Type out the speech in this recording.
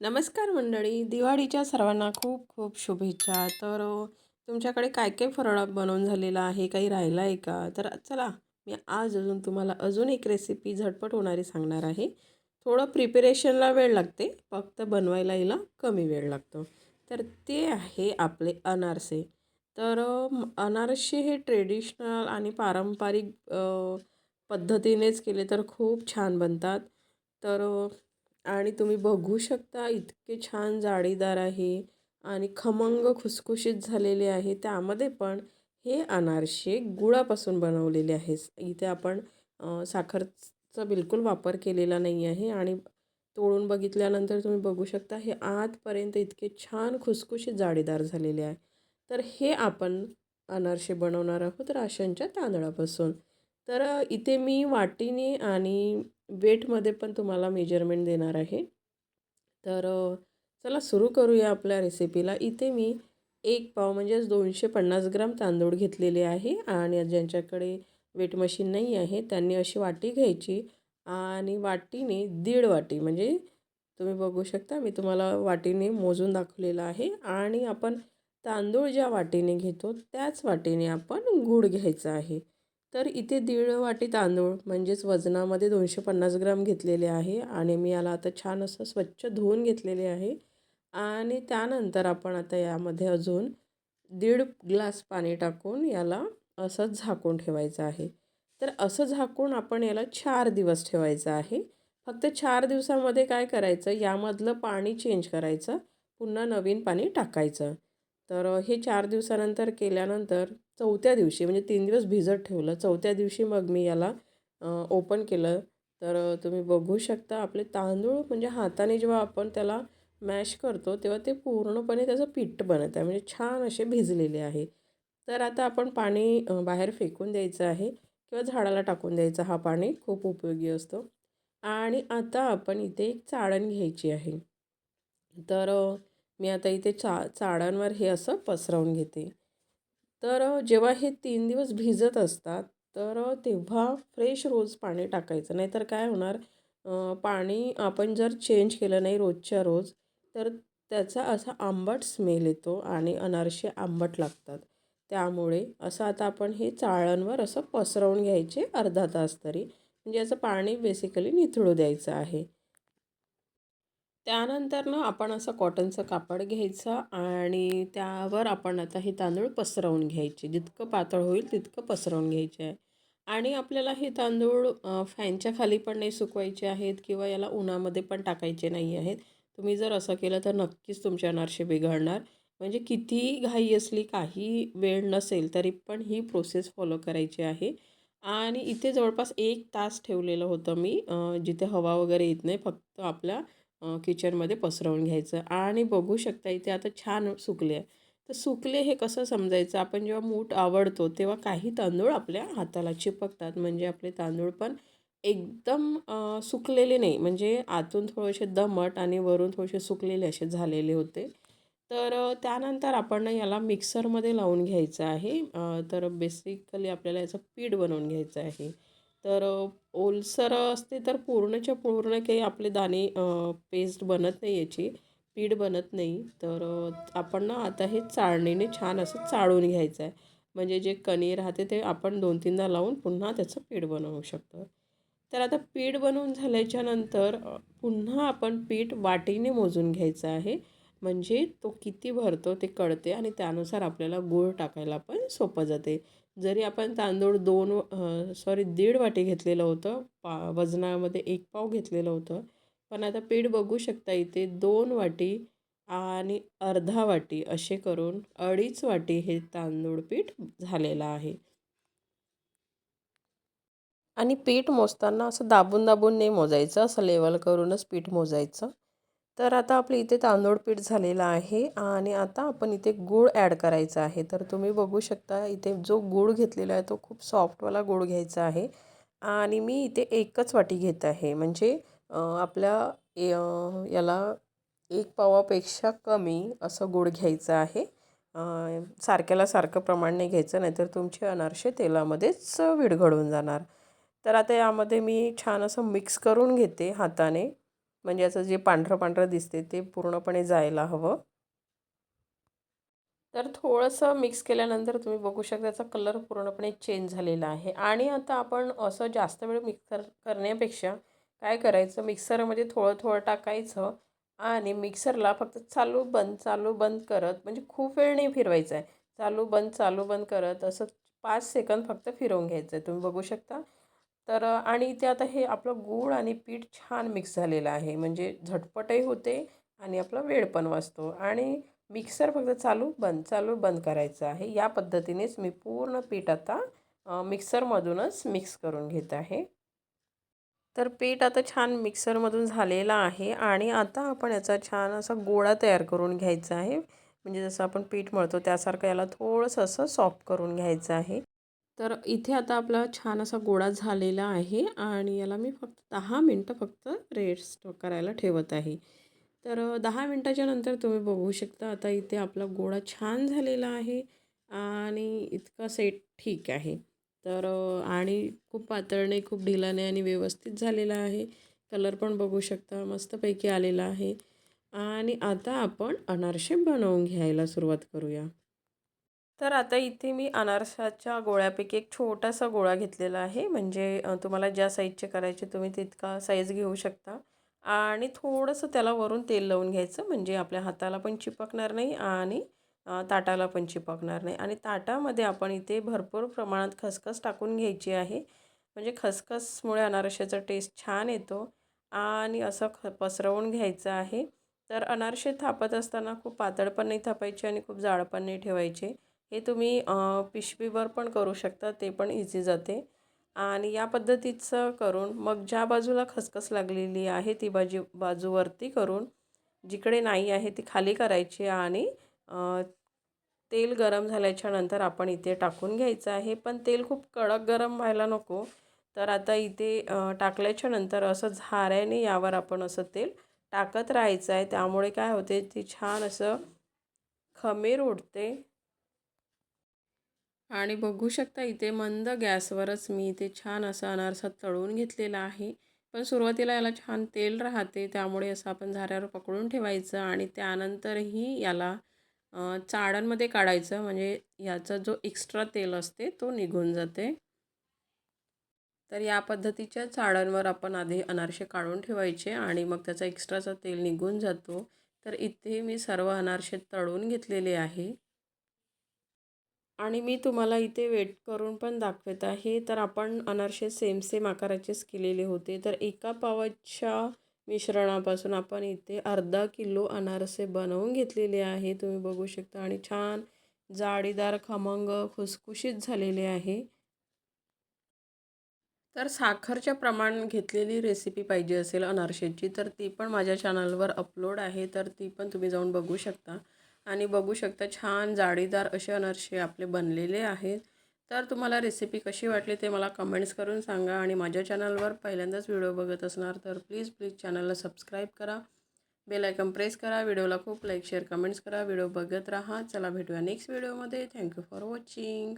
नमस्कार मंडळी. दिवाळीच्या सर्वांना खूप खूप शुभेच्छा. तर तुमच्याकडे काय काय फराळ बनवून झालेला आहे? काही राहिला आहे का? तर चला मी आज अजून तुम्हाला अजून एक रेसिपी झटपट होणारी सांगणार आहे. थोडं प्रिपरेशनला वेळ लागते. फक्त बनवायला हिला कमी वेळ लागतो. तर ते आहे आपले अनारसे. तर अनारसे हे ट्रेडिशनल आणि पारंपरिक पद्धतीनेच केले तर खूप छान बनतात. तर आणि तुम्ही बघू शकता इतके छान जाळीदार आहे आणि खमंग खुसखुशीत झालेले आहे. त्यामध्ये पण हे अनारसे गुळापासून बनवलेले आहे इथे आपण साखरचा बिलकुल वापर केलेला नाही आहे आणि तोडून बघितल्यानंतर तुम्ही बघू शकता हे आतपर्यंत इतके छान खुसखुशीत जाळीदार झालेले आहे. तर हे आपण अनारसे बनवणार आहोत राशनच्या तांदळापासून. तर इथे मी वाटीने आणि वेटमध्ये पण तुम्हाला मेजरमेंट देणार आहे. तर चला सुरू करूया आपल्या रेसिपीला. इथे मी एक पाव म्हणजेच दोनशे पन्नास ग्राम तांदूळ घेतलेले आहे आणि ज्यांच्याकडे वेट मशीन नाही आहे त्यांनी अशी वाटी घ्यायची आणि वाटीने दीड वाटी म्हणजे तुम्ही बघू शकता मी तुम्हाला वाटीने मोजून दाखवलेलं आहे आणि आपण तांदूळ ज्या वाटीने घेतो त्याच वाटीने आपण गूळ घ्यायचा आहे. तर इथे दीड वाटी तांदूळ म्हणजेच वजनामध्ये दोनशे पन्नास ग्राम घेतलेले आहे आणि मी याला आता छान असं स्वच्छ धुवून घेतलेले आहे. आणि त्यानंतर आपण आता यामध्ये अजून दीड ग्लास पाणी टाकून याला असंच झाकून ठेवायचं आहे. तर असं झाकून आपण याला चार दिवस ठेवायचं आहे. फक्त चार दिवसामध्ये काय करायचं? यामधलं पाणी चेंज करायचं. पुन्हा नवीन पाणी टाकायचं. तर हे चार दिवसानंतर केल्यानंतर चौथ्या दिवशी म्हणजे तीन दिवस भिजत ठेवलं. चौथ्या दिवशी मग मी याला ओपन केलं. तर तुम्ही बघू शकता आपले तांदूळ म्हणजे हाताने जेव्हा आपण त्याला मॅश करतो तेव्हा ते पूर्णपणे त्याचं पीठ बनत आहे. म्हणजे छान असे भिजलेले आहे. तर आता आपण पाणी बाहेर फेकून द्यायचं आहे किंवा झाडाला टाकून द्यायचं. हा पाणी खूप उपयोगी असतो. आणि आता आपण इथे एक चाळण घ्यायची आहे. तर मी आता इथे चा चाळांवर हे असं पसरवून घेते. तर जेव्हा हे तीन दिवस भिजत असतात तर तेव्हा फ्रेश रोज पाणी टाकायचं. नाहीतर काय होणार पाणी आपण जर चेंज केलं नाही रोजच्या रोज तर त्याचा असा आंबट स्मेल येतो आणि अनारसे आंबट लागतात. त्यामुळे असं आता आपण हे चाळणवर असं पसरवून घ्यायचे अर्धा तास तरी. म्हणजे याचं पाणी बेसिकली निथळू द्यायचं आहे. त्यानंतर ना आपण असं कॉटनचं कापड घ्यायचं आणि त्यावर आपण आता हे तांदूळ पसरवून घ्यायचे. जितकं पातळ होईल तितकं पसरवून घ्यायचे. आहे आणि आपल्याला हे तांदूळ फॅनच्या खाली पण नाही सुकवायचे आहेत किंवा याला उन्हामध्ये पण टाकायचे नाही आहेत. तुम्ही जर असं केलं तर नक्कीच तुमच्या अनारसे बिघडणार. म्हणजे कितीही घाई असली काही वेळ नसेल तरी पण ही प्रोसेस फॉलो करायची आहे. आणि इथे जवळपास एक तास ठेवलेलं होतं मी जिथे हवा वगैरे येत नाही फक्त आपल्या किचनमध्ये पसरवून घ्यायचं. आणि बघू शकता इथे आता छान सुकले आहे. तर सुकले हे कसं समजायचं? आपण जेव्हा मूठ आवडतो तेव्हा काही तांदूळ आपल्या हाताला चिपकतात. म्हणजे आपले तांदूळ पण एकदम सुकलेले नाही. म्हणजे आतून थोडेसे दमट आणि वरून थोडेसे सुकलेले असे झालेले होते. तर त्यानंतर आपण याला मिक्सरमध्ये लावून घ्यायचं आहे. तर बेसिकली आपल्याला याचं पीठ बनवून घ्यायचं आहे. तर ओलसर असते तर पूर्णच्या पूर्ण काही आपले दाणे पेस्ट बनत नाही याची पीठ बनत नाही. तर आपण ना आता हे चाळणीने छान असं चाळून घ्यायचं आहे. म्हणजे जे कणी राहते ते आपण दोन तीनदा लावून पुन्हा त्याचं पीठ बनवू शकतो. तर आता पीठ बनवून झाल्याच्यानंतर पुन्हा आपण पीठ वाटीने मोजून घ्यायचं आहे. म्हणजे तो किती भरतो ते कळते आणि त्यानुसार आपल्याला गूळ टाकायला पण सोपं जाते. जरी आपण तांदूळ दोन सॉरी दीड वाटी घेतलेलं होतं पा वजनामध्ये एक पाव घेतलेलं होतं पण आता पीठ बघू शकता इथे दोन वाटी आणि अर्धा वाटी असे करून अडीच वाटी हे तांदूळ पीठ झालेलं आहे. आणि पीठ मोजताना असं दाबून दाबून नाही मोजायचं असं लेवल करूनच पीठ मोजायचं. तर आता आपलं इथे तांदूळ पीठ झालेलं आहे आणि आता आपण इथे गूळ ॲड करायचा आहे. तर तुम्ही बघू शकता इथे जो गूळ घेतलेला आहे तो खूप सॉफ्टवाला गूळ घ्यायचा आहे. आणि मी इथे एकच वाटी घेत आहे. म्हणजे आपल्या याला एक पावापेक्षा कमी असं गूळ घ्यायचं आहे. सारख्याला सारखं प्रमाण नाही घ्यायचं नाहीतर तुमचे अनारसे तेलामध्येच विरघळून जाणार. तर आता यामध्ये मी छान असं मिक्स करून घेते हाताने. म्हणजे याचं जे पांढरं पांढरं दिसते ते पूर्णपणे जायला हवं. तर थोडंसं मिक्स केल्यानंतर तुम्ही बघू शकता त्याचा कलर पूर्णपणे चेंज झालेला आहे. आणि आता आपण असं जास्त वेळ मिक्सर करण्यापेक्षा काय करायचं? मिक्सरमध्ये थोडं थोडं टाकायचं आणि मिक्सरला फक्त चालू बंद चालू बंद करत म्हणजे खूप वेळ नाही फिरवायचं आहे चालू बंद चालू बंद करत असं पाच सेकंद फक्त फिरवून घ्यायचं आहे तुम्ही बघू शकता. तर आणि ते आता हे आपलं गूळ आणि पीठ छान मिक्स झालेलं आहे. म्हणजे झटपटही होते आणि आपला वेळ पण वाचतो. आणि मिक्सर फक्त चालू बंद चालू बंद करायचं आहे. या पद्धतीनेच मी पूर्ण पीठ आता मिक्सरमधूनच मिक्स करून घेत आहे. तर पीठ आता छान मिक्सरमधून झालेलं आहे आणि आता आपण याचा छान असा गोळा तयार करून घ्यायचा आहे. म्हणजे जसं आपण पीठ मळतो त्यासारखं याला थोडंसं असं सॉफ्ट करून घ्यायचं आहे. तर इथे आता आपला छान असा गोळा झालेला आहे आणि याला मी फक्त दहा मिनटं फक्त रेस्ट करायला ठेवत आहे. तर दहा मिनटाच्या नंतर तुम्ही बघू शकता आता इथे आपला गोळा छान झालेला आहे आणि इतका सेट ठीक आहे. तर आणि खूप पातळ नाही खूप ढिलाने नाही आणि व्यवस्थित झालेला आहे. कलर पण बघू शकता मस्तपैकी आलेला आहे. आणि आता आपण अनारसे बनवून घ्यायला सुरुवात करूया. तर आता इथे मी अनारसाच्या गोळ्यापैकी एक छोटासा गोळा घेतलेला आहे. म्हणजे तुम्हाला ज्या साईजचे करायचे तुम्ही तितका साईज घेऊ शकता. आणि थोडंसं त्याला वरून तेल लावून घ्यायचं. म्हणजे आपल्या हाताला पण चिपकणार नाही आणि ताटाला पण चिपकणार नाही. आणि ताटामध्ये आपण इथे भरपूर प्रमाणात खसखस टाकून घ्यायची आहे. म्हणजे खसखसमुळे अनारशाचा टेस्ट छान येतो आणि असं ख पसरवून घ्यायचं आहे. तर अनारसे थापत असताना खूप पातळ पण नाही थापायचे आणि खूप जाड पण नाही ठेवायचे. हे तुम्ही पिशवीवर पण करू शकता ते पण इझी जाते. आणि या पद्धतीचं करून मग ज्या बाजूला खसखस लागलेली आहे ती बाजू बाजूवरती करून जिकडे नाही आहे ती खाली करायची आणि तेल गरम झाल्याच्यानंतर आपण इथे टाकून घ्यायचं आहे. पण तेल खूप कडक गरम व्हायला नको. तर आता इथे टाकल्याच्या नंतर असं झाऱ्याने यावर आपण असं तेल टाकत राहायचं आहे. त्यामुळे काय होते ती छान असं खमीर उडते. आणि बघू शकता इथे मंद गॅसवरच मी इथे छान असा अनारसा तळून घेतलेला आहे. पण सुरुवातीला याला छान तेल राहते त्यामुळे असं आपण झाऱ्यावर पकडून ठेवायचं आणि त्यानंतरही याला चाळणमध्ये काढायचं. म्हणजे याचा जो एक्स्ट्रा तेल असते तो निघून जाते. तर या पद्धतीच्या चाळणवर आपण आधी अनारसे काढून ठेवायचे आणि मग त्याचा एक्स्ट्राचा तेल निघून जातो. तर इथे मी सर्व अनारसे तळून घेतलेले आहे. आणि मी तुम्हाला इथे वेट करून पण दाखवत आहे. तर आपण अनारसे सेम सेम आकाराचेच केलेले होते. तर एका पावाच्या मिश्रणापासून आपण इथे अर्धा किलो अनारसे बनवून घेतलेले आहे. तुम्ही बघू शकता. आणि छान जाळीदार खमंग खुसखुशीत झालेले आहे. तर साखरच्या प्रमाण घेतलेली रेसिपी पाहिजे असेल अनारशेची तर ती पण माझ्या चॅनलवर अपलोड आहे. तर ती पण तुम्ही जाऊन बघू शकता. आणि बघू शकता छान जाळीदार असे अनारसे आपले बनलेले आहेत. तर तुम्हाला रेसिपी कशी वाटली ते मला कमेंट्स करून सांगा आणि माझ्या चॅनलवर पहिल्यांदाच व्हिडिओ बघत असणार तर प्लीज प्लीज चॅनलला सबस्क्राईब करा. बेल आयकन प्रेस करा. व्हिडिओला खूप लाईक शेअर कमेंट्स करा. व्हिडिओ बघत राहा. चला भेटूया नेक्स्ट व्हिडिओमध्ये थँक्यू फॉर वॉचिंग